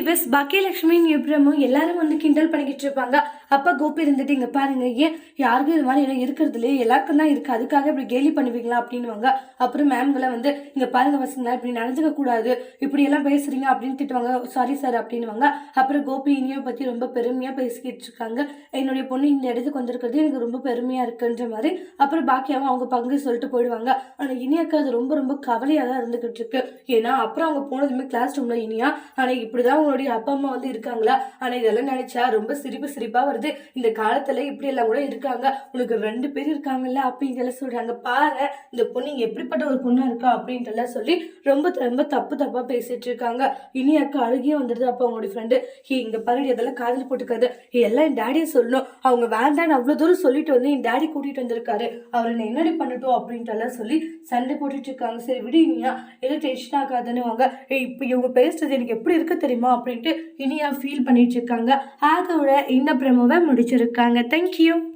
இவஸ் பாக்கியலட்சுமியும் எப்ரமும் எல்லாரும் வந்து கிண்டல் பண்ணிக்கிட்டு இருப்பாங்க. அப்பா கோபி இருந்துட்டு இங்க பாருங்க ஏன் யாருக்கும் இது மாதிரி எல்லாம் இருக்கிறது இல்லையே? எல்லாருக்கும் தான் இருக்கு. அதுக்காக இப்படி கேலி பண்ணுவீங்களா? அப்படின்னுவாங்க. அப்புறம் மேம்களை வந்து இங்க பாருங்க பசங்க இப்படி நடந்துக்க கூடாது. இப்படி எல்லாம் பேசுறீங்க அப்படின்னு திட்டுவாங்க. சாரி சார் அப்படின்னுவாங்க. அப்புறம் கோபி இனியோ பத்தி ரொம்ப பெருமையா பேசிக்கிட்டு இருக்காங்க. என்னுடைய பொண்ணு இந்த இடத்துக்கு வந்திருக்கிறது எனக்கு ரொம்ப பெருமையா இருக்குன்ற மாதிரி. அப்புறம் பாக்கியாவும் அவங்க பங்கு சொல்லிட்டு போயிடுவாங்க. ஆனா இனியாக்கு அது ரொம்ப ரொம்ப கவலையா தான் இருந்துகிட்டு இருக்கு. ஏன்னா அப்புறம் அவங்க போனதுமே கிளாஸ் ரூம்ல இனியா. ஆனா இப்படிதான் உங்களுடைய அப்பா அம்மா வந்து இருக்காங்களா? ஆனா இதெல்லாம் நினைச்சா ரொம்ப சிரிப்பு சிரிப்பா வருது. இந்த காலத்துல இப்படி எல்லாம் கூட இருக்காங்க. உனக்கு ரெண்டு பேர் இருக்காங்கல்ல அப்படிங்கெல்லாம் சொல்றாங்க பாரு இந்த பொண்ணு எப்படிப்பட்ட ஒரு பொண்ணா இருக்கா? அப்படின்ட்டு எல்லாம் சொல்லி ரொம்ப ரொம்ப தப்பு தப்பா பேசிட்டு இருக்காங்க. இனி அக்கா அழுகியே வந்துடுது அப்போ அவங்களுடைய ஃப்ரெண்டு ஹே இங்க பாருடி அதெல்லாம் காதல் போட்டுக்காது. எல்லாம் என் டேடியை சொல்லணும். அவங்க வேண்டான்னு அவ்வளவு தூரம் சொல்லிட்டு வந்து என் டேடி கூட்டிட்டு வந்திருக்காரு. அவர் என்ன என்னடி பண்ணட்டும்? அப்படின்ட்டு எல்லாம் சொல்லி சண்டை போட்டுட்டு இருக்காங்க. சரி விடு இனியா. எதுவும் டென்ஷன் ஆகாதுன்னு வாங்க ஏய் இப்போ இவங்க பேசுறது எனக்கு எப்படி இருக்கு தெரியுமா? அப்படின்ட்டு இனியா ஃபீல் பண்ணிட்டு இருக்காங்க. அதோட இந்த பிரமவை முடிச்சிருக்காங்க. தேங்க்யூ